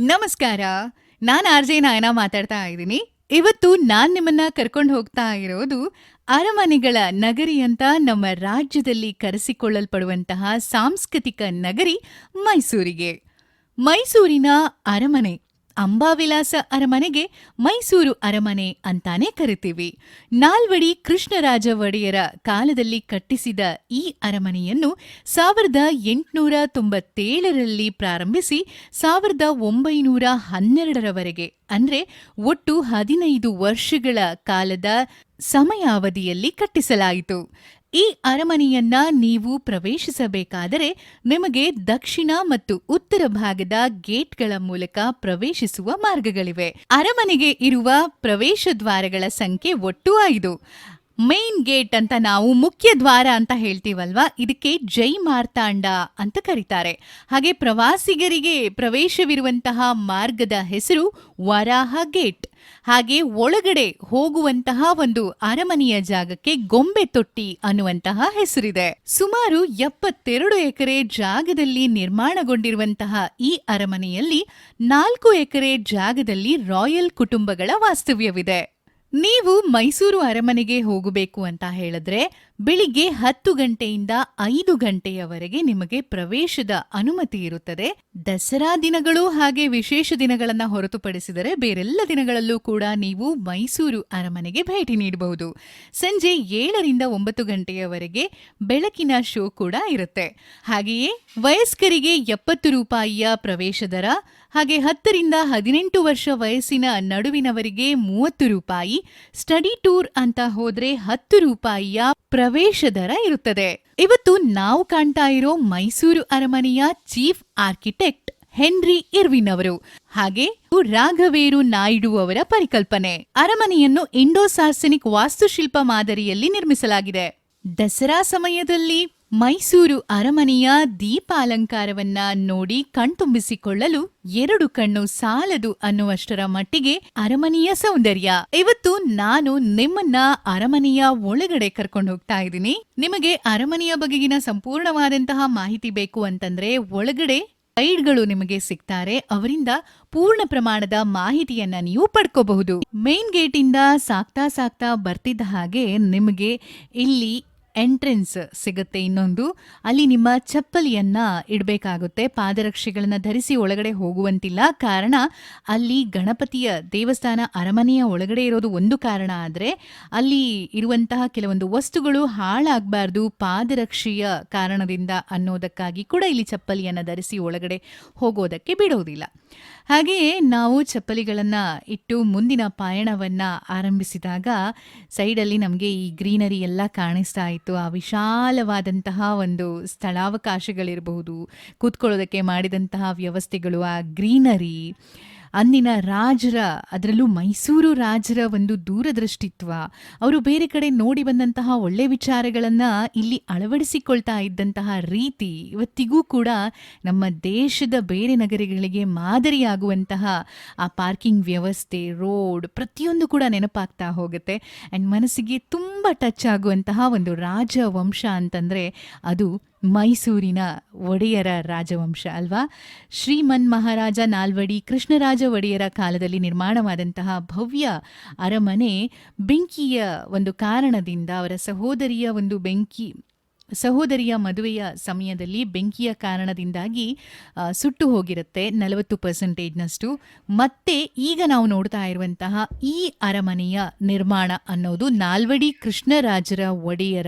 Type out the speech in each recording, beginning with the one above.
ನಮಸ್ಕಾರ. ನಾನು R J ನಾಯನ ಮಾತಾಡ್ತಾ ಇದ್ದೀನಿ. ಇವತ್ತು ನಾನು ನಿಮ್ಮನ್ನ ಕರ್ಕೊಂಡು ಹೋಗ್ತಾ ಇರೋದು ಅರಮನೆಗಳ ನಗರಿ ಅಂತ ನಮ್ಮ ರಾಜ್ಯದಲ್ಲಿ ಕರೆಸಿಕೊಳ್ಳಲ್ಪಡುವಂತಹ ಸಾಂಸ್ಕೃತಿಕ ನಗರಿ ಮೈಸೂರಿಗೆ. ಮೈಸೂರಿನ ಅರಮನೆ. ಅಂಬಾವಿಲಾಸ ಅರಮನೆಗೆ ಮೈಸೂರು ಅರಮನೆ ಅಂತಾನೆ ಕರಿತೀವಿ. ನಾಲ್ವಡಿ ಕೃಷ್ಣರಾಜ ಒಡೆಯರ ಕಾಲದಲ್ಲಿ ಕಟ್ಟಿಸಿದ ಈ ಅರಮನೆಯನ್ನು ಸಾವಿರದ ಎಂಟುನೂರ ತೊಂಬತ್ತೇಳರಲ್ಲಿ ಪ್ರಾರಂಭಿಸಿ ಸಾವಿರದ ಒಂಬೈನೂರ ಹನ್ನೆರಡರವರೆಗೆ, ಅಂದ್ರೆ ಒಟ್ಟು ಹದಿನೈದು ವರ್ಷಗಳ ಕಾಲದ ಸಮಯಾವಧಿಯಲ್ಲಿ ಕಟ್ಟಿಸಲಾಯಿತು. ಈ ಅರಮನೆಯನ್ನ ನೀವು ಪ್ರವೇಶಿಸಬೇಕಾದರೆ ನಿಮಗೆ ದಕ್ಷಿಣ ಮತ್ತು ಉತ್ತರ ಭಾಗದ ಗೇಟ್ಗಳ ಮೂಲಕ ಪ್ರವೇಶಿಸುವ ಮಾರ್ಗಗಳಿವೆ. ಅರಮನೆಗೆ ಇರುವ ಪ್ರವೇಶ ದ್ವಾರಗಳ ಸಂಖ್ಯೆ ಒಟ್ಟು ಐದು. ಮೇನ್ ಗೇಟ್ ಅಂತ ನಾವು ಮುಖ್ಯ ದ್ವಾರ ಅಂತ ಹೇಳ್ತೀವಲ್ವಾ? ಇದಕ್ಕೆ ಜೈ ಮಾರ್ತಾಂಡ ಅಂತ ಕರೀತಾರೆ. ಹಾಗೆ ಪ್ರವಾಸಿಗರಿಗೆ ಪ್ರವೇಶವಿರುವಂತಹ ಮಾರ್ಗದ ಹೆಸರು ವರಾಹ ಗೇಟ್. ಹಾಗೆ ಒಳಗಡೆ ಹೋಗುವಂತಹ ಒಂದು ಅರಮನೆಯ ಜಾಗಕ್ಕೆ ಗೊಂಬೆ ತೊಟ್ಟಿ ಅನ್ನುವಂತಹ ಹೆಸರಿದೆ. ಸುಮಾರು ಎಪ್ಪತ್ತೆರಡು ಎಕರೆ ಜಾಗದಲ್ಲಿ ನಿರ್ಮಾಣಗೊಂಡಿರುವಂತಹ ಈ ಅರಮನೆಯಲ್ಲಿ ನಾಲ್ಕು ಎಕರೆ ಜಾಗದಲ್ಲಿ ರಾಯಲ್ ಕುಟುಂಬಗಳ ವಾಸ್ತವ್ಯವಿದೆ. ನೀವು ಮೈಸೂರು ಅರಮನೆಗೆ ಹೋಗಬೇಕು ಅಂತ ಹೇಳಿದ್ರೆ ಬೆಳಿಗ್ಗೆ ಹತ್ತು ಗಂಟೆಯಿಂದ ಐದು ಗಂಟೆಯವರೆಗೆ ನಿಮಗೆ ಪ್ರವೇಶದ ಅನುಮತಿ ಇರುತ್ತದೆ. ದಸರಾ ದಿನಗಳು ಹಾಗೆ ವಿಶೇಷ ದಿನಗಳನ್ನು ಹೊರತುಪಡಿಸಿದರೆ ಬೇರೆಲ್ಲ ದಿನಗಳಲ್ಲೂ ಕೂಡ ನೀವು ಮೈಸೂರು ಅರಮನೆಗೆ ಭೇಟಿ ನೀಡಬಹುದು. ಸಂಜೆ ಏಳರಿಂದ ಒಂಬತ್ತು ಗಂಟೆಯವರೆಗೆ ಬೆಳಕಿನ ಶೋ ಕೂಡ ಇರುತ್ತೆ. ಹಾಗೆಯೇ ವಯಸ್ಕರಿಗೆ ಎಪ್ಪತ್ತು ರೂಪಾಯಿಯ ಪ್ರವೇಶ ದರ ಹಾಗೆ ಹತ್ತರಿಂದ ಹದಿನೆಂಟು ವರ್ಷ ವಯಸ್ಸಿನ ನಡುವಿನವರಿಗೆ ಮೂವತ್ತು ರೂಪಾಯಿ, ಸ್ಟಡಿ ಟೂರ್ ಅಂತ ಹೋದ್ರೆ ಹತ್ತು ರೂಪಾಯಿಯ ಪ್ರವೇಶ ದರ ಇರುತ್ತದೆ. ಇವತ್ತು ನಾವು ಕಾಣ್ತಾ ಇರೋ ಮೈಸೂರು ಅರಮನೆಯ ಚೀಫ್ ಆರ್ಕಿಟೆಕ್ಟ್ ಹೆನ್ರಿ ಇರ್ವಿನ್ ಅವರು ಹಾಗೆ ರಾಘವೇರು ನಾಯ್ಡು ಅವರ ಪರಿಕಲ್ಪನೆ. ಅರಮನೆಯನ್ನು ಇಂಡೋ ಸಾರ್ಸನಿಕ್ ವಾಸ್ತುಶಿಲ್ಪ ಮಾದರಿಯಲ್ಲಿ ನಿರ್ಮಿಸಲಾಗಿದೆ. ದಸರಾ ಸಮಯದಲ್ಲಿ ಮೈಸೂರು ಅರಮನೆಯ ದೀಪಾಲಂಕಾರವನ್ನ ನೋಡಿ ಕಣ್ತುಂಬಿಸಿಕೊಳ್ಳಲು ಎರಡು ಕಣ್ಣು ಸಾಲದು ಅನ್ನುವಷ್ಟರ ಮಟ್ಟಿಗೆ ಅರಮನೆಯ ಸೌಂದರ್ಯ. ಇವತ್ತು ನಾನು ನಿಮ್ಮನ್ನ ಅರಮನೆಯ ಒಳಗಡೆ ಕರ್ಕೊಂಡು ಹೋಗ್ತಾ ಇದ್ದೀನಿ. ನಿಮಗೆ ಅರಮನೆಯ ಬಗೆಗಿನ ಸಂಪೂರ್ಣವಾದಂತಹ ಮಾಹಿತಿ ಬೇಕು ಅಂತಂದ್ರೆ ಒಳಗಡೆ ಗೈಡ್ಗಳು ನಿಮಗೆ ಸಿಗ್ತಾರೆ. ಅವರಿಂದ ಪೂರ್ಣ ಪ್ರಮಾಣದ ಮಾಹಿತಿಯನ್ನ ನೀವು ಪಡ್ಕೋಬಹುದು. ಮೇನ್ ಗೇಟಿಂದ ಸಾಕ್ತಾ ಸಾಕ್ತಾ ಬರ್ತಿದ್ದ ಹಾಗೆ ನಿಮಗೆ ಇಲ್ಲಿ ಎಂಟ್ರೆನ್ಸ್ ಸಿಗುತ್ತೆ ಇನ್ನೊಂದು. ಅಲ್ಲಿ ನಿಮ್ಮ ಚಪ್ಪಲಿಯನ್ನ ಇಡಬೇಕಾಗುತ್ತೆ. ಪಾದರಕ್ಷೆಗಳನ್ನು ಧರಿಸಿ ಒಳಗಡೆ ಹೋಗುವಂತಿಲ್ಲ. ಕಾರಣ, ಅಲ್ಲಿ ಗಣಪತಿಯ ದೇವಸ್ಥಾನ ಅರಮನೆಯ ಒಳಗಡೆ ಇರೋದು ಒಂದು ಕಾರಣ ಆದರೆ, ಅಲ್ಲಿ ಇರುವಂತಹ ಕೆಲವೊಂದು ವಸ್ತುಗಳು ಹಾಳಾಗಬಾರ್ದು ಪಾದರಕ್ಷೆಯ ಕಾರಣದಿಂದ ಅನ್ನೋದಕ್ಕಾಗಿ ಕೂಡ ಇಲ್ಲಿ ಚಪ್ಪಲಿಯನ್ನ ಧರಿಸಿ ಒಳಗಡೆ ಹೋಗೋದಕ್ಕೆ ಬಿಡೋದಿಲ್ಲ. ಹಾಗೆಯೇ ನಾವು ಚಪ್ಪಲಿಗಳನ್ನು ಇಟ್ಟು ಮುಂದಿನ ಪಯಣವನ್ನ ಆರಂಭಿಸಿದಾಗ ಸೈಡಲ್ಲಿ ನಮಗೆ ಈ ಗ್ರೀನರಿ ಎಲ್ಲ ಕಾಣಿಸ್ತಾ ಇತ್ತು. ಆ ವಿಶಾಲವಾದಂತಹ ಒಂದು ಸ್ಥಳಾವಕಾಶಗಳಿರಬಹುದು, ಕೂತ್ಕೊಳ್ಳೋದಕ್ಕೆ ಮಾಡಿದಂತಹ ವ್ಯವಸ್ಥೆಗಳು, ಆ ಗ್ರೀನರಿ ಅಂದಿನ ರಾಜರ, ಅದರಲ್ಲೂ ಮೈಸೂರು ರಾಜರ ಒಂದು ದೂರದೃಷ್ಟಿತ್ವ. ಅವರು ಬೇರೆ ಕಡೆ ನೋಡಿ ಬಂದಂತಹ ಒಳ್ಳೆ ವಿಚಾರಗಳನ್ನು ಇಲ್ಲಿ ಅಳವಡಿಸಿಕೊಳ್ತಾ ಇದ್ದಂತಹ ರೀತಿ ಇವತ್ತಿಗೂ ಕೂಡ ನಮ್ಮ ದೇಶದ ಬೇರೆ ನಗರಗಳಿಗೆ ಮಾದರಿಯಾಗುವಂತಹ ಆ ಪಾರ್ಕಿಂಗ್ ವ್ಯವಸ್ಥೆ, ರೋಡ್ ಪ್ರತಿಯೊಂದು ಕೂಡ ನೆನಪಾಗ್ತಾ ಹೋಗುತ್ತೆ. ಆ್ಯಂಡ್ ಮನಸ್ಸಿಗೆ ತುಂಬ ಟಚ್ ಆಗುವಂತಹ ಒಂದು ರಾಜವಂಶ ಅಂತಂದರೆ ಅದು ಮೈಸೂರಿನ ಒಡೆಯರ ರಾಜವಂಶ ಅಲ್ವಾ? ಶ್ರೀಮನ್ ಮಹಾರಾಜ ನಾಲ್ವಡಿ, ಕೃಷ್ಣರಾಜ ಒಡೆಯರ ಕಾಲದಲ್ಲಿ ನಿರ್ಮಾಣವಾದಂತಹ ಭವ್ಯ ಅರಮನೆ ಬೆಂಕಿಯ ಒಂದು ಕಾರಣದಿಂದ ಅವರ ಸಹೋದರಿಯ ಒಂದು ಬೆಂಕಿ ಸಹೋದರಿಯ ಮದುವೆಯ ಸಮಯದಲ್ಲಿ ಬೆಂಕಿಯ ಕಾರಣದಿಂದಾಗಿ ಸುಟ್ಟು ಹೋಗಿರುತ್ತೆ ನಲವತ್ತು ಪರ್ಸೆಂಟೇಜ್ನಷ್ಟು. ಮತ್ತೆ ಈಗ ನಾವು ನೋಡ್ತಾ ಇರುವಂತಹ ಈ ಅರಮನೆಯ ನಿರ್ಮಾಣ ಅನ್ನೋದು ನಾಲ್ವಡಿ ಕೃಷ್ಣರಾಜರ ಒಡೆಯರ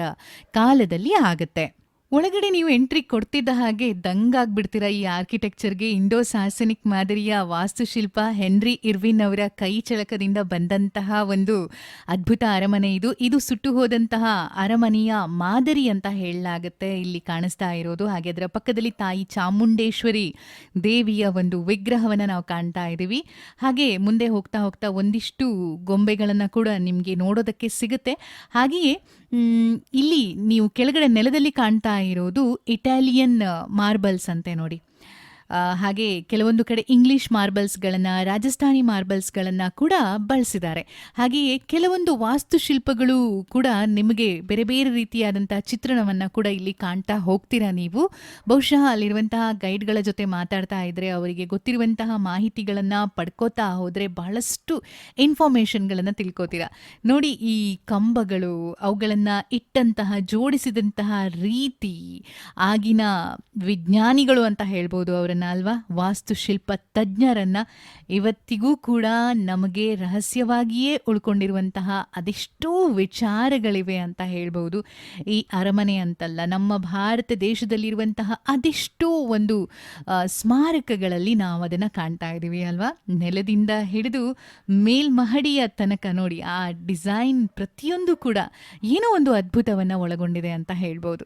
ಕಾಲದಲ್ಲಿ ಆಗುತ್ತೆ. ಒಳಗಡೆ ನೀವು ಎಂಟ್ರಿ ಕೊಡ್ತಿದ್ದ ಹಾಗೆ ದಂಗಾಗ್ಬಿಡ್ತೀರಾ ಈ ಆರ್ಕಿಟೆಕ್ಚರ್ಗೆ ಇಂಡೋ ಸಾಸನಿಕ್ ಮಾದರಿಯ ವಾಸ್ತುಶಿಲ್ಪ ಹೆನ್ರಿ ಇರ್ವಿನ್ ಅವರ ಕೈ ಚಳಕದಿಂದ ಬಂದಂತಹ ಒಂದು ಅದ್ಭುತ ಅರಮನೆ ಇದು. ಇದು ಸುಟ್ಟು ಹೋದಂತಹ ಅರಮನೆಯ ಮಾದರಿ ಅಂತ ಹೇಳಲಾಗುತ್ತೆ. ಇಲ್ಲಿ ಕಾಣಿಸ್ತಾ ಇರೋದು. ಹಾಗೆ ಅದರ ಪಕ್ಕದಲ್ಲಿ ತಾಯಿ ಚಾಮುಂಡೇಶ್ವರಿ ದೇವಿಯ ಒಂದು ವಿಗ್ರಹವನ್ನು ನಾವು ಕಾಣ್ತಾ ಇದ್ದೀವಿ. ಹಾಗೆ ಮುಂದೆ ಹೋಗ್ತಾ ಹೋಗ್ತಾ ಒಂದಿಷ್ಟು ಗೊಂಬೆಗಳನ್ನು ಕೂಡ ನಿಮಗೆ ನೋಡೋದಕ್ಕೆ ಸಿಗುತ್ತೆ. ಹಾಗೆಯೇ ಇಲ್ಲಿ ನೀವು ಕೆಳಗಡೆ ನೆಲದಲ್ಲಿ ಕಾಣ್ತಾ ಇರೋದು ಇಟಾಲಿಯನ್ ಮಾರ್ಬಲ್ಸ್ ಅಂತೆ ನೋಡಿ. ಹಾಗೆ ಕೆಲವೊಂದು ಕಡೆ ಇಂಗ್ಲಿಷ್ ಮಾರ್ಬಲ್ಸ್ಗಳನ್ನು ರಾಜಸ್ಥಾನಿ ಮಾರ್ಬಲ್ಸ್ಗಳನ್ನು ಕೂಡ ಬಳಸಿದ್ದಾರೆ. ಹಾಗೆಯೇ ಕೆಲವೊಂದು ವಾಸ್ತುಶಿಲ್ಪಗಳು ಕೂಡ ನಿಮಗೆ ಬೇರೆ ಬೇರೆ ರೀತಿಯಾದಂತಹ ಚಿತ್ರಣವನ್ನು ಕೂಡ ಇಲ್ಲಿ ಕಾಣ್ತಾ ಹೋಗ್ತೀರಾ ನೀವು? ಬಹುಶಃ ಅಲ್ಲಿರುವಂತಹ ಗೈಡ್ಗಳ ಜೊತೆ ಮಾತಾಡ್ತಾ ಇದ್ರೆ, ಅವರಿಗೆ ಗೊತ್ತಿರುವಂತಹ ಮಾಹಿತಿಗಳನ್ನು ಪಡ್ಕೋತಾ ಹೋದರೆ ಬಹಳಷ್ಟು ಇನ್ಫಾರ್ಮೇಷನ್ಗಳನ್ನು ತಿಳ್ಕೋತೀರಾ? ನೋಡಿ, ಈ ಕಂಬಗಳು ಅವುಗಳನ್ನು ಇಟ್ಟಂತಹ, ಜೋಡಿಸಿದಂತಹ ರೀತಿ ಆಗಿನ ವಿಜ್ಞಾನಿಗಳು ಅಂತ ಹೇಳ್ಬೋದು ಅವರನ್ನ. ಅಲ್ವಾ ವಾಸ್ತುಶಿಲ್ಪ ತಜ್ಞರನ್ನ ಇವತ್ತಿಗೂ ಕೂಡ ನಮಗೆ ರಹಸ್ಯವಾಗಿಯೇ ಉಳ್ಕೊಂಡಿರುವಂತಹ ಅದೆಷ್ಟೋ ವಿಚಾರಗಳಿವೆ ಅಂತ ಹೇಳ್ಬೋದು ಈ ಅರಮನೆ ಅಂತಲ್ಲ, ನಮ್ಮ ಭಾರತ ದೇಶದಲ್ಲಿರುವಂತಹ ಅದೆಷ್ಟೋ ಒಂದು ಸ್ಮಾರಕಗಳಲ್ಲಿ ನಾವು ಅದನ್ನು ಕಾಣ್ತಾ ಇದ್ದೀವಿ ಅಲ್ವಾ? ನೆಲದಿಂದ ಹಿಡಿದು ಮೇಲ್ಮಹಡಿಯ ತನಕ ನೋಡಿ, ಆ ಡಿಸೈನ್ ಪ್ರತಿಯೊಂದು ಕೂಡ ಏನೋ ಒಂದು ಅದ್ಭುತವನ್ನು ಒಳಗೊಂಡಿದೆ ಅಂತ ಹೇಳ್ಬೋದು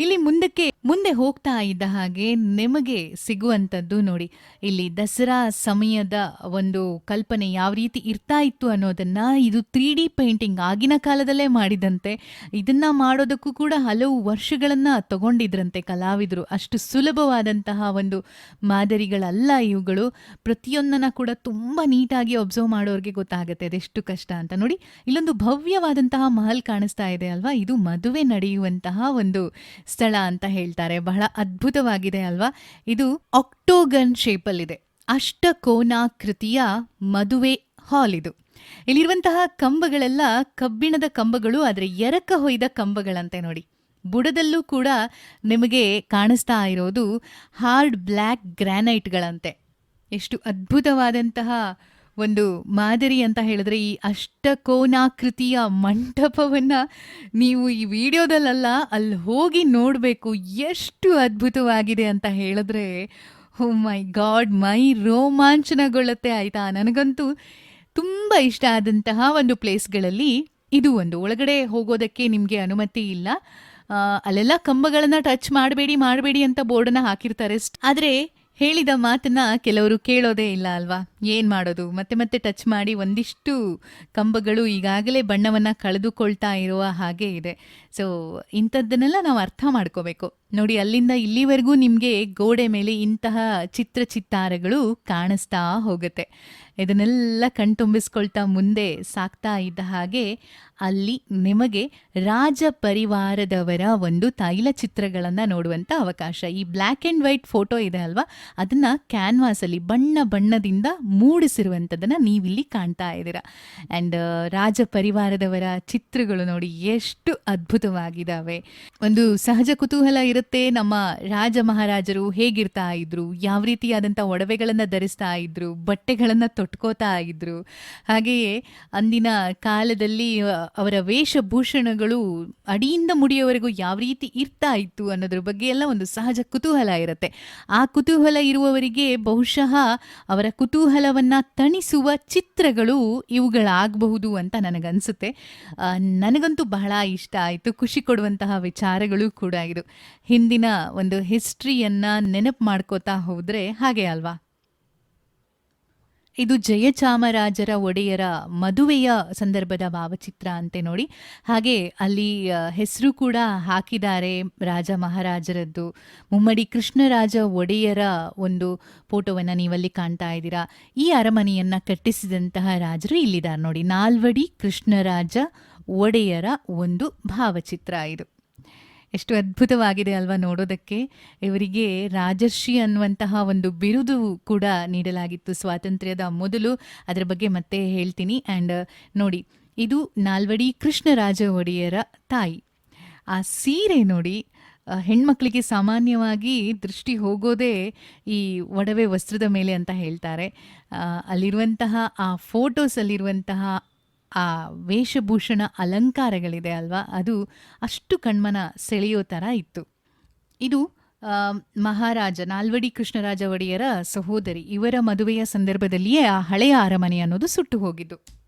ಇಲ್ಲಿ ಮುಂದಕ್ಕೆ, ಮುಂದೆ ಹೋಗ್ತಾ ಇದ್ದ ಹಾಗೆ ನಿಮಗೆ ಸಿಗುವಂಥದ್ದು ನೋಡಿ. ಇಲ್ಲಿ ದಸರಾ ಸಮಯದ ಒಂದು ಕಲ್ಪನೆ ಯಾವ ರೀತಿ ಇರ್ತಾ ಇತ್ತು ಅನ್ನೋದನ್ನ ಇದು ತ್ರೀ ಡಿ ಪೇಂಟಿಂಗ್ ಆಗಿನ ಕಾಲದಲ್ಲೇ ಮಾಡಿದಂತೆ. ಇದನ್ನ ಮಾಡೋದಕ್ಕೂ ಕೂಡ ಹಲವು ವರ್ಷಗಳನ್ನ ತಗೊಂಡಿದ್ರಂತೆ ಕಲಾವಿದರು. ಅಷ್ಟು ಸುಲಭವಾದಂತಹ ಒಂದು ಮಾದರಿಗಳಲ್ಲ ಇವುಗಳು. ಪ್ರತಿಯೊಂದನ್ನ ಕೂಡ ತುಂಬಾ ನೀಟಾಗಿ ಒಬ್ಸರ್ವ್ ಮಾಡೋರಿಗೆ ಗೊತ್ತಾಗುತ್ತೆ ಅದೆಷ್ಟು ಕಷ್ಟ ಅಂತ ನೋಡಿ. ಇಲ್ಲೊಂದು ಭವ್ಯವಾದಂತಹ ಮಹಲ್ ಕಾಣಿಸ್ತಾ ಇದೆ ಅಲ್ವಾ? ಇದು ಮದುವೆ ನಡೆಯುವಂತಹ ಒಂದು ಸ್ಥಳ ಅಂತ ಹೇಳ್ತಾರೆ. ಬಹಳ ಅದ್ಭುತವಾಗಿದೆ ಅಲ್ವಾ? ಇದು ಆಕ್ಟೋಗನ್ ಶೇಪಲ್ಲಿದೆ. ಅಷ್ಟಕೋನಾಕೃತಿಯ ಮದುವೆ ಹಾಲ್ ಇದು. ಇಲ್ಲಿರುವಂತಹ ಕಂಬಗಳೆಲ್ಲ ಕಬ್ಬಿಣದ ಕಂಬಗಳು, ಆದರೆ ಎರಕ ಹೊಯ್ದ ಕಂಬಗಳಂತೆ ನೋಡಿ. ಬುಡದಲ್ಲೂ ಕೂಡ ನಿಮಗೆ ಕಾಣಿಸ್ತಾ ಇರೋದು ಹಾರ್ಡ್ ಬ್ಲ್ಯಾಕ್ ಗ್ರಾನೈಟ್ಗಳಂತೆ. ಎಷ್ಟು ಅದ್ಭುತವಾದಂತಹ ಒಂದು ಮಾದರಿ ಅಂತ ಹೇಳಿದ್ರೆ ಈ ಅಷ್ಟಕೋನಾಕೃತಿಯ ಮಂಟಪವನ್ನ ನೀವು ಈ ವಿಡಿಯೋದಲ್ಲ ಅಲ್ಲಿ ಹೋಗಿ ನೋಡಬೇಕು. ಎಷ್ಟು ಅದ್ಭುತವಾಗಿದೆ ಅಂತ ಹೇಳಿದ್ರೆ, ಓ ಮೈ ಗಾಡ್, ಮೈ ರೋಮಾಂಚನಗೊಳ್ಳುತ್ತೆ ಆಯ್ತಾ? ನನಗಂತೂ ತುಂಬ ಇಷ್ಟ ಆದಂತಹ ಒಂದು ಪ್ಲೇಸ್ಗಳಲ್ಲಿ ಇದು ಒಂದು. ಒಳಗಡೆ ಹೋಗೋದಕ್ಕೆ ನಿಮಗೆ ಅನುಮತಿ ಇಲ್ಲ. ಅಲ್ಲೆಲ್ಲ ಕಂಬಗಳನ್ನ ಟಚ್ ಮಾಡಬೇಡಿ ಮಾಡಬೇಡಿ ಅಂತ ಬೋರ್ಡನ್ನ ಹಾಕಿರ್ತಾರೆ. ಆದರೆ ಹೇಳಿದ ಮಾತನ್ನ ಕೆಲವರು ಕೇಳೋದೇ ಇಲ್ಲ ಅಲ್ವಾ? ಏನು ಮಾಡೋದು? ಮತ್ತೆ ಮತ್ತೆ ಟಚ್ ಮಾಡಿ ಒಂದಿಷ್ಟು ಕಂಬಗಳು ಈಗಾಗಲೇ ಬಣ್ಣವನ್ನ ಕಳೆದುಕೊಳ್ತಾ ಇರುವ ಹಾಗೆ ಇದೆ. ಸೊ ಇಂಥದ್ದನ್ನೆಲ್ಲ ನಾವು ಅರ್ಥ ಮಾಡ್ಕೋಬೇಕು. ನೋಡಿ, ಅಲ್ಲಿಂದ ಇಲ್ಲಿವರೆಗೂ ನಿಮಗೆ ಗೋಡೆ ಮೇಲೆ ಇಂತಹ ಚಿತ್ರ ಚಿತ್ತಾರಗಳು ಕಾಣಿಸ್ತಾ ಹೋಗುತ್ತೆ. ಇದನ್ನೆಲ್ಲ ಕಣ್ತುಂಬಿಸ್ಕೊಳ್ತಾ ಮುಂದೆ ಸಾಕ್ತಾ ಇದ್ದ ಹಾಗೆ ಅಲ್ಲಿ ನಿಮಗೆ ರಾಜ ಪರಿವಾರದವರ ಒಂದು ತೈಲ ಚಿತ್ರಗಳನ್ನು ನೋಡುವಂಥ ಅವಕಾಶ. ಈ ಬ್ಲ್ಯಾಕ್ ಆ್ಯಂಡ್ ವೈಟ್ ಫೋಟೋ ಇದೆ ಅಲ್ವಾ? ಅದನ್ನು ಕ್ಯಾನ್ವಾಸಲ್ಲಿ ಬಣ್ಣ ಬಣ್ಣದಿಂದ ಮೂಡಿಸಿರುವಂಥದ್ದನ್ನು ನೀವಿಲ್ಲಿ ಕಾಣ್ತಾ ಇದ್ದೀರಾ. ಆ್ಯಂಡ್ ರಾಜ ಪರಿವಾರದವರ ಚಿತ್ರಗಳು ನೋಡಿ ಎಷ್ಟು ಅದ್ಭುತವಾಗಿದ್ದಾವೆ. ಒಂದು ಸಹಜ ಕುತೂಹಲ ಇರುತ್ತೆ, ನಮ್ಮ ರಾಜ ಮಹಾರಾಜರು ಹೇಗಿರ್ತಾ ಇದ್ರು, ಯಾವ ರೀತಿಯಾದಂಥ ಒಡವೆಗಳನ್ನು ಧರಿಸ್ತಾ ಇದ್ರು, ಬಟ್ಟೆಗಳನ್ನು ತೊಟ್ಕೋತಾ ಇದ್ರು. ಹಾಗೆಯೇ ಅಂದಿನ ಕಾಲದಲ್ಲಿ ಅವರ ವೇಷಭೂಷಣಗಳು ಅಡಿಯಿಂದ ಮುಡಿಯವರೆಗೂ ಯಾವ ರೀತಿ ಇರ್ತಾ ಇತ್ತು ಅನ್ನೋದ್ರ ಬಗ್ಗೆ ಎಲ್ಲ ಒಂದು ಸಹಜ ಕುತೂಹಲ ಇರುತ್ತೆ. ಆ ಕುತೂಹಲ ಇರುವವರಿಗೆ ಬಹುಶಃ ಅವರ ಕುತೂಹಲವನ್ನ ತಣಿಸುವ ಚಿತ್ರಗಳು ಇವುಗಳಾಗಬಹುದು ಅಂತ ನನಗನ್ಸುತ್ತೆ. ನನಗಂತೂ ಬಹಳ ಇಷ್ಟ ಆಯಿತು. ಖುಷಿ ಕೊಡುವಂತಹ ವಿಚಾರಗಳು ಕೂಡ ಇದು. ಹಿಂದಿನ ಒಂದು ಹಿಸ್ಟ್ರಿಯನ್ನು ನೆನಪು ಮಾಡ್ಕೋತಾ ಹೋದ್ರೆ ಹಾಗೆ ಅಲ್ವಾ? ಇದು ಜಯಚಾಮರಾಜರ ಒಡೆಯರ ಮದುವೆಯ ಸಂದರ್ಭದ ಭಾವಚಿತ್ರ ಅಂತೆ ನೋಡಿ. ಹಾಗೆ ಅಲ್ಲಿ ಹೆಸರು ಕೂಡ ಹಾಕಿದ್ದಾರೆ ರಾಜ ಮಹಾರಾಜರದ್ದು. ಮುಮ್ಮಡಿ ಕೃಷ್ಣರಾಜ ಒಡೆಯರ ಒಂದು ಫೋಟೋವನ್ನು ನೀವಲ್ಲಿ ಕಾಣ್ತಾ ಇದ್ದೀರಾ. ಈ ಅರಮನೆಯನ್ನು ಕಟ್ಟಿಸಿದಂತಹ ರಾಜರು ಇಲ್ಲಿದ್ದಾರೆ ನೋಡಿ. ನಾಲ್ವಡಿ ಕೃಷ್ಣರಾಜ ಒಡೆಯರ ಒಂದು ಭಾವಚಿತ್ರ ಇದು. ಎಷ್ಟು ಅದ್ಭುತವಾಗಿದೆ ಅಲ್ವಾ ನೋಡೋದಕ್ಕೆ. ಇವರಿಗೆ ರಾಜರ್ಷಿ ಅನ್ನುವಂತಹ ಒಂದು ಬಿರುದು ಕೂಡ ನೀಡಲಾಗಿತ್ತು ಸ್ವಾತಂತ್ರ್ಯದ ಮೊದಲು. ಅದರ ಬಗ್ಗೆ ಮತ್ತೆ ಹೇಳ್ತೀನಿ. ಆ್ಯಂಡ್ ನೋಡಿ, ಇದು ನಾಲ್ವಡಿ ಕೃಷ್ಣರಾಜ ಒಡೆಯರ ತಾಯಿ. ಆ ಸೀರೆ ನೋಡಿ ಹೆಣ್ಮಕ್ಳಿಗೆ ಸಾಮಾನ್ಯವಾಗಿ ದೃಷ್ಟಿ ಹೋಗೋದೇ ಈ ಒಡವೆ ವಸ್ತ್ರದ ಮೇಲೆ ಅಂತ ಹೇಳ್ತಾರೆ. ಅಲ್ಲಿರುವಂತಹ, ಆ ಫೋಟೋಸಲ್ಲಿರುವಂತಹ ಆ ವೇಷಭೂಷಣ ಅಲಂಕಾರಗಳಿದೆ ಅಲ್ವಾ? ಅದು ಅಷ್ಟು ಕಣ್ಮನ ಸೆಳೆಯೋ ಥರ ಇತ್ತು. ಇದು ಮಹಾರಾಜ, ನಾಲ್ವಡಿ ಕೃಷ್ಣರಾಜ ಒಡೆಯರ ಸಹೋದರಿ ಇವರ ಮದುವೆಯ ಸಂದರ್ಭದಲ್ಲಿಯೇ ಆ ಹಳೆಯ ಅರಮನೆ ಅನ್ನೋದು ಸುಟ್ಟು ಹೋಗಿದ್ದು.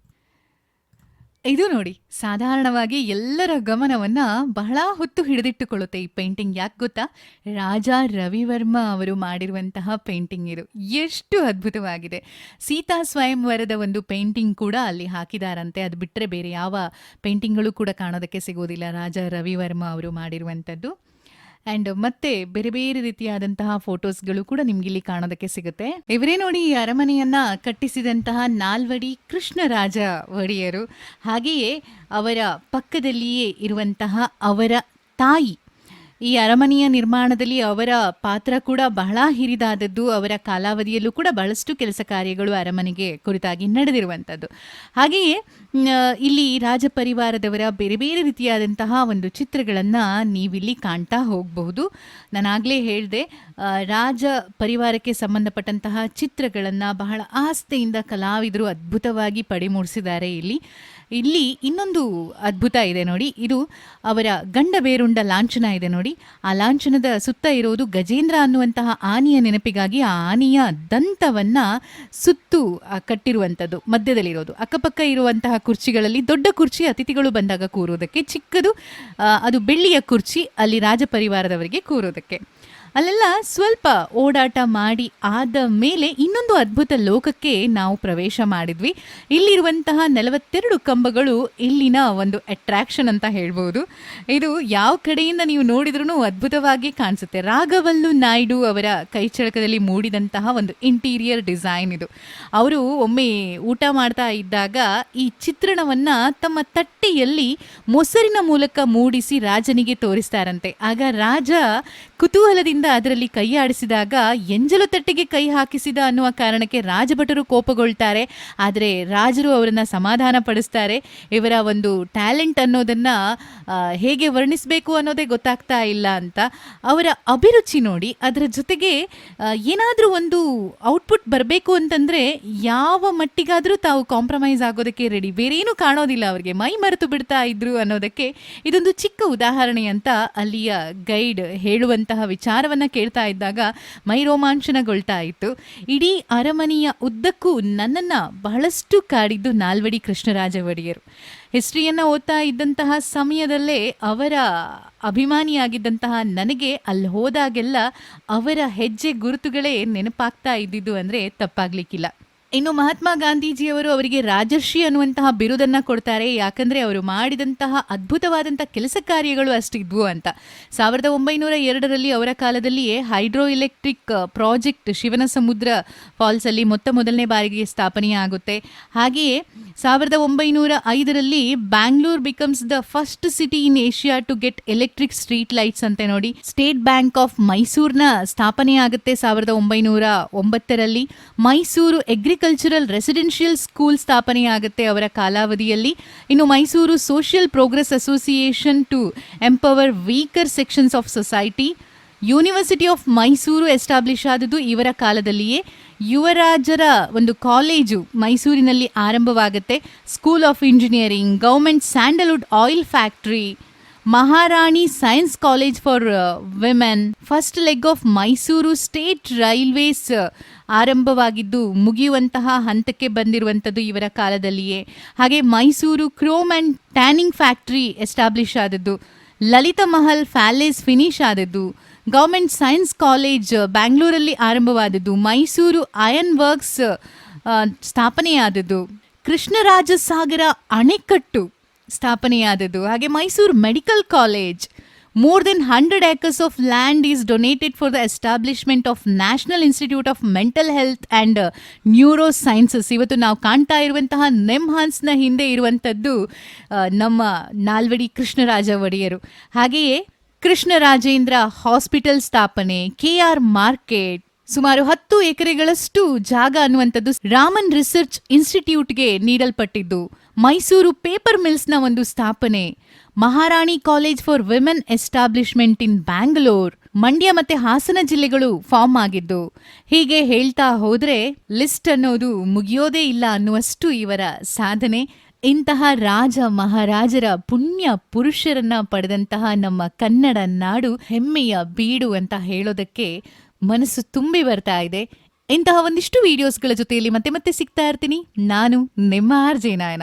ಇದು ನೋಡಿ, ಸಾಧಾರಣವಾಗಿ ಎಲ್ಲರ ಗಮನವನ್ನ ಬಹಳ ಹೊತ್ತು ಹಿಡಿದಿಟ್ಟುಕೊಳ್ಳುತ್ತೆ ಈ ಪೇಂಟಿಂಗ್. ಯಾಕೆ ಗೊತ್ತಾ? ರಾಜಾ ರವಿವರ್ಮ ಅವರು ಮಾಡಿರುವಂತಹ ಪೇಂಟಿಂಗ್ ಇದು. ಎಷ್ಟು ಅದ್ಭುತವಾಗಿದೆ. ಸೀತಾ ಸ್ವಯಂವರದ ಒಂದು ಪೇಂಟಿಂಗ್ ಕೂಡ ಅಲ್ಲಿ ಹಾಕಿದಾರಂತೆ. ಅದು ಬಿಟ್ಟರೆ ಬೇರೆ ಯಾವ ಪೇಂಟಿಂಗ್ಗಳು ಕೂಡ ಕಾಣೋದಕ್ಕೆ ಸಿಗೋದಿಲ್ಲ ರಾಜಾ ರವಿವರ್ಮ ಅವರು ಮಾಡಿರುವಂಥದ್ದು. ಅಂಡ್ ಮತ್ತೆ ಬೇರೆ ಬೇರೆ ರೀತಿಯಾದಂತಹ ಫೋಟೋಸ್ಗಳು ಕೂಡ ನಿಮ್ಗೆ ಇಲ್ಲಿ ಕಾಣೋದಕ್ಕೆ ಸಿಗುತ್ತೆ. ಇವರೇ ನೋಡಿ ಈ ಅರಮನೆಯನ್ನ ಕಟ್ಟಿಸಿದಂತಹ ನಾಲ್ವಡಿ ಕೃಷ್ಣರಾಜ ಒಡೆಯರು. ಹಾಗೆಯೇ ಅವರ ಪಕ್ಕದಲ್ಲಿಯೇ ಇರುವಂತಹ ಅವರ ತಾಯಿ ಈ ಅರಮನೆಯ ನಿರ್ಮಾಣದಲ್ಲಿ ಅವರ ಪಾತ್ರ ಕೂಡ ಬಹಳ ಹಿರಿದಾದದ್ದು. ಅವರ ಕಾಲಾವಧಿಯಲ್ಲೂ ಕೂಡ ಬಹಳಷ್ಟು ಕೆಲಸ ಕಾರ್ಯಗಳು ಅರಮನೆಗೆ ಕುರಿತಾಗಿ ನಡೆದಿರುವಂಥದ್ದು. ಹಾಗೆಯೇ ಇಲ್ಲಿ ರಾಜಪರಿವಾರದವರ ಬೇರೆ ಬೇರೆ ರೀತಿಯಾದಂತಹ ಒಂದು ಚಿತ್ರಗಳನ್ನು ನೀವಿಲ್ಲಿ ಕಾಣ್ತಾ ಹೋಗಬಹುದು. ನಾನಾಗಲೇ ಹೇಳಿದೆ ರಾಜ ಪರಿವಾರಕ್ಕೆ ಸಂಬಂಧಪಟ್ಟಂತಹ ಚಿತ್ರಗಳನ್ನು ಬಹಳ ಆಸ್ತೆಯಿಂದ ಕಲಾವಿದರು ಅದ್ಭುತವಾಗಿ ಪಡಿಮೂಡಿಸಿದ್ದಾರೆ ಇಲ್ಲಿ. ಇಲ್ಲಿ ಇನ್ನೊಂದು ಅದ್ಭುತ ಇದೆ ನೋಡಿ. ಇದು ಅವರ ಗಂಡ ಬೇರುಂಡ ಲಾಂಛನ ಇದೆ ನೋಡಿ. ಆ ಲಾಂಛನದ ಸುತ್ತ ಇರೋದು ಗಜೇಂದ್ರ ಅನ್ನುವಂತಹ ಆನೆಯ ನೆನಪಿಗಾಗಿ ಆ ಆನೆಯ ದಂತವನ್ನ ಸುತ್ತು ಕಟ್ಟಿರುವಂಥದ್ದು ಮಧ್ಯದಲ್ಲಿರೋದು. ಅಕ್ಕಪಕ್ಕ ಇರುವಂತಹ ಕುರ್ಚಿಗಳಲ್ಲಿ ದೊಡ್ಡ ಕುರ್ಚಿ ಅತಿಥಿಗಳು ಬಂದಾಗ ಕೂರೋದಕ್ಕೆ, ಚಿಕ್ಕದು ಅದು ಬೆಳ್ಳಿಯ ಕುರ್ಚಿ, ಅಲ್ಲಿ ರಾಜಪರಿವಾರದವರಿಗೆ ಕೂರೋದಕ್ಕೆ. ಅಲ್ಲೆಲ್ಲ ಸ್ವಲ್ಪ ಓಡಾಟ ಮಾಡಿ ಆದ ಮೇಲೆ ಇನ್ನೊಂದು ಅದ್ಭುತ ಲೋಕಕ್ಕೆ ನಾವು ಪ್ರವೇಶ ಮಾಡಿದ್ವಿ. ಇಲ್ಲಿರುವಂತಹ ನಲವತ್ತೆರಡು ಕಂಬಗಳು ಇಲ್ಲಿನ ಒಂದು ಅಟ್ರಾಕ್ಷನ್ ಅಂತ ಹೇಳ್ಬೋದು. ಇದು ಯಾವ ಕಡೆಯಿಂದ ನೀವು ನೋಡಿದ್ರೂ ಅದ್ಭುತವಾಗಿ ಕಾಣಿಸುತ್ತೆ. ರಾಘವಲ್ಲು ನಾಯ್ಡು ಅವರ ಕೈಚಳಕದಲ್ಲಿ ಮೂಡಿದಂತಹ ಒಂದು ಇಂಟೀರಿಯರ್ ಡಿಸೈನ್ ಇದು. ಅವರು ಒಮ್ಮೆ ಊಟ ಮಾಡ್ತಾ ಇದ್ದಾಗ ಈ ಚಿತ್ರಣವನ್ನು ತಮ್ಮ ತಟ್ಟೆಯಲ್ಲಿ ಮೊಸರಿನ ಮೂಲಕ ಮೂಡಿಸಿ ರಾಜನಿಗೆ ತೋರಿಸ್ತಾರಂತೆ. ಆಗ ರಾಜ ಕುತೂಹಲದಿಂದ ಅದರಲ್ಲಿ ಕೈ ಆಡಿಸಿದಾಗ ಎಂಜಲು ತಟ್ಟೆಗೆ ಕೈ ಹಾಕಿಸಿದ ಅನ್ನುವ ಕಾರಣಕ್ಕೆ ರಾಜಭಟರು ಕೋಪಗೊಳ್ತಾರೆ. ಆದರೆ ರಾಜರು ಅವರನ್ನ ಸಮಾಧಾನ ಪಡಿಸ್ತಾರೆ. ಇವರ ಒಂದು ಟ್ಯಾಲೆಂಟ್ ಅನ್ನೋದನ್ನ ಹೇಗೆ ವರ್ಣಿಸಬೇಕು ಅನ್ನೋದೇ ಗೊತ್ತಾಗ್ತಾ ಇಲ್ಲ ಅಂತ. ಅವರ ಅಭಿರುಚಿ ನೋಡಿ, ಅದರ ಜೊತೆಗೆ ಏನಾದರೂ ಒಂದು ಔಟ್ಪುಟ್ ಬರಬೇಕು ಅಂತಂದ್ರೆ ಯಾವ ಮಟ್ಟಿಗಾದರೂ ತಾವು ಕಾಂಪ್ರಮೈಸ್ ಆಗೋದಕ್ಕೆ ರೆಡಿ ಬೇರೇನು ಕಾಣೋದಿಲ್ಲ ಅವರಿಗೆ. ಮೈ ಮರೆತು ಬಿಡ್ತಾ ಇದ್ರು ಅನ್ನೋದಕ್ಕೆ ಇದೊಂದು ಚಿಕ್ಕ ಉದಾಹರಣೆ ಅಂತ ಅಲ್ಲಿಯ ಗೈಡ್ ಹೇಳುವಂತಹ ವಿಚಾರವನ್ನ ಕೇಳ್ತಾ ಇದ್ದಾಗ ಮೈ ರೋಮಾಂಚನಗೊಳ್ತಾ ಇತ್ತು. ಇಡೀ ಅರಮನೆಯ ಉದ್ದಕ್ಕೂ ನನ್ನನ್ನ ಬಹಳಷ್ಟು ಕಾಡಿದ್ದು ನಾಲ್ವಡಿ ಕೃಷ್ಣರಾಜ ಒಡೆಯರು ಹಿಸ್ಟ್ರಿಯನ್ನು ಓದ್ತಾ ಇದ್ದಂತಹ ಸಮಯದಲ್ಲೇ ಅವರ ಅಭಿಮಾನಿಯಾಗಿದ್ದಂತಹ ನನಗೆ ಅಲ್ಲಿ ಹೋದಾಗೆಲ್ಲ ಅವರ ಹೆಜ್ಜೆ ಗುರುತುಗಳೇ ನೆನಪಾಗ್ತಾ ಇದ್ದಿದ್ದು ಅಂದ್ರೆ ತಪ್ಪಾಗ್ಲಿಕ್ಕಿಲ್ಲ. ಇನ್ನು ಮಹಾತ್ಮ ಗಾಂಧೀಜಿಯವರು ಅವರಿಗೆ ರಾಜರ್ಷಿ ಅನ್ನುವಂತಹ ಬಿರುದನ್ನ ಕೊಡ್ತಾರೆ. ಯಾಕಂದ್ರೆ ಅವರು ಮಾಡಿದಂತಹ ಅದ್ಭುತವಾದಂತಹ ಕೆಲಸ ಕಾರ್ಯಗಳು ಅಷ್ಟಿದ್ವು ಅಂತ. ಸಾವಿರದ ಒಂಬೈನೂರ ಎರಡರಲ್ಲಿ ಅವರ ಕಾಲದಲ್ಲಿಯೇ ಹೈಡ್ರೋ ಎಲೆಕ್ಟ್ರಿಕ್ ಪ್ರಾಜೆಕ್ಟ್ ಶಿವನ ಸಮುದ್ರ ಫಾಲ್ಸ್ ಅಲ್ಲಿ ಮೊತ್ತ ಮೊದಲನೇ ಬಾರಿಗೆ ಸ್ಥಾಪನೆಯಾಗುತ್ತೆ. ಹಾಗೆಯೇ ಸಾವಿರದ ಒಂಬೈನೂರ ಐದರಲ್ಲಿ Bangalore becomes the first city in Asia to get electric street lights ಅಂತ ನೋಡಿ ಸ್ಟೇಟ್ ಬ್ಯಾಂಕ್ ಆಫ್ ಮೈಸೂರಿನ ಸ್ಥಾಪನೆ ಆಗುತ್ತೆ ಸಾವಿರದ ಒಂಬೈನೂರ ಒಂಬತ್ತರಲ್ಲಿ. ಮೈಸೂರು ಅಗ್ರಿಕಲ್ಚರಲ್ ರೆಸಿಡೆನ್ಷಿಯಲ್ ಸ್ಕೂಲ್ ಸ್ಥಾಪನೆ ಆಗುತ್ತೆ ಅವರ ಕಾಲಾವಧಿಯಲ್ಲಿ. ಇನ್ನು Mysuru social progress association to empower weaker sections of society. University of Mysuru establish ಆದದ್ದು ಇವರ ಕಾಲದಲ್ಲಿಯೇ. ಯುವರಾಜರ ಒಂದು ಕಾಲೇಜು ಮೈಸೂರಿನಲ್ಲಿ ಆರಂಭವಾಗುತ್ತೆ. School of engineering, government sandalwood oil factory. Maharani science college for women first leg of Mysuru state railways ಆರಂಭವಾಗಿದ್ದು ಮುಗಿಯುವಂತಹ ಹಂತಕ್ಕೆ ಬಂದಿರುವಂಥದ್ದು ಇವರ ಕಾಲದಲ್ಲಿಯೇ. ಹಾಗೆ Mysuru chrome and tanning factory establish ಆದದ್ದು. ಲಲಿತ ಮಹಲ್ ಪ್ಯಾಲೇಸ್ ಫಿನಿಶ್ ಆದದ್ದು. ಗೌರ್ಮೆಂಟ್ ಸೈನ್ಸ್ ಕಾಲೇಜ್ ಬ್ಯಾಂಗ್ಳೂರಲ್ಲಿ ಆರಂಭವಾದದ್ದು. ಮೈಸೂರು ಅಯನ್ ವರ್ಕ್ಸ್ ಆ, ಸ್ಥಾಪನೆಯಾದದ್ದು. ಕೃಷ್ಣರಾಜ ಸಾಗರ ಅಣೆಕಟ್ಟು. ಸ್ಥಾಪನೆಯಾದದ್ದು. ಹಾಗೆ Mysuru medical college more than hundred acres of land is donated for the establishment of national institute of mental health and neuro sciences ಇವತ್ತು ನಾವು ಕಾಣ್ತಾ ಇರುವಂತಹ ನೆಮ್ಹಾನ್ಸ್ನ ಹಿಂದೆ ಇರುವಂಥದ್ದು ನಮ್ಮ ನಾಲ್ವಡಿ ಕೃಷ್ಣರಾಜ ಒಡೆಯರು. ಹಾಗೆಯೇ ಕೃಷ್ಣರಾಜೇಂದ್ರ ಹಾಸ್ಪಿಟಲ್ ಸ್ಥಾಪನೆ, ಕೆ ಆರ್ ಮಾರ್ಕೆಟ್ ಸುಮಾರು ಹತ್ತು ಎಕರೆಗಳಷ್ಟು ಜಾಗ ಅನ್ನುವಂಥದ್ದು ರಾಮನ್ ರಿಸರ್ಚ್ ಇನ್ಸ್ಟಿಟ್ಯೂಟ್ಗೆ ನೀಡಲ್ಪಟ್ಟಿದ್ದು. ಮೈಸೂರು ಪೇಪರ್ ಮಿಲ್ಸ್ನ ಒಂದು ಸ್ಥಾಪನೆ. Maharani college for women establishment in Bangalore, Mandya ಮತ್ತೆ ಹಾಸನ ಜಿಲ್ಲೆಗಳು ಫಾರ್ಮ್ ಆಗಿದ್ದು. ಹೀಗೆ ಹೇಳ್ತಾ ಹೋದ್ರೆ ಲಿಸ್ಟ್ ಅನ್ನೋದು ಮುಗಿಯೋದೇ ಇಲ್ಲ ಅನ್ನುವಷ್ಟು ಇವರ ಸಾಧನೆ. ಇಂತಹ ರಾಜ ಮಹಾರಾಜರ ಪುಣ್ಯ ಪುರುಷರನ್ನ ಪಡೆದಂತಹ ನಮ್ಮ ಕನ್ನಡ ನಾಡು ಹೆಮ್ಮೆಯ ಬೀಡು ಅಂತ ಹೇಳೋದಕ್ಕೆ ಮನಸ್ಸು ತುಂಬಿ ಬರ್ತಾ ಇದೆ. ಇಂತಹ ಒಂದಿಷ್ಟು ವಿಡಿಯೋಸ್ಗಳ ಜೊತೆಯಲ್ಲಿ ಮತ್ತೆ ಮತ್ತೆ ಸಿಗ್ತಾ ಇರ್ತೀನಿ. ನಾನು ನಿಮ್ಮ ಆರ್ಜೆ ನಾಯನ.